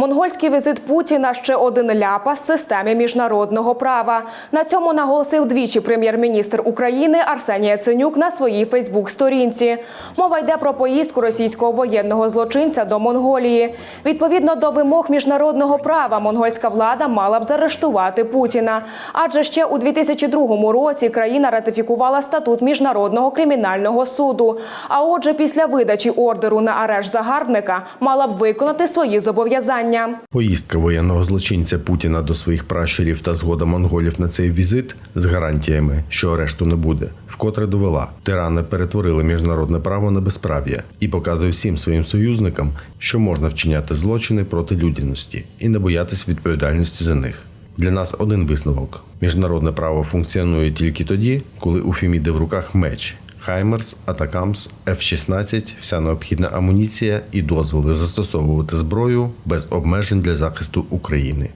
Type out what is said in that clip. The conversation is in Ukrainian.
Монгольський візит Путіна ще один ляпас системі міжнародного права. На цьому наголосив двічі прем'єр-міністр України Арсеній Яценюк на своїй Фейсбук-сторінці. Мова йде про поїздку російського воєнного злочинця до Монголії. Відповідно до вимог міжнародного права, монгольська влада мала б заарештувати Путіна. Адже ще у 2002 році країна ратифікувала статут міжнародного кримінального суду. А отже, після видачі ордеру на арешт загарбника мала б виконати свої зобов'язання. Поїздка воєнного злочинця Путіна до своїх пращурів та згода монголів на цей візит з гарантіями, що арешту не буде, вкотре довела, тирани перетворили міжнародне право на безправ'я і показує всім своїм союзникам, що можна вчиняти злочини проти людяності і не боятись відповідальності за них. Для нас один висновок: міжнародне право функціонує тільки тоді, коли у Феміди в руках меч. Хаймерс, Атакамс, F-16, вся необхідна амуніція і дозволи застосовувати зброю без обмежень для захисту України.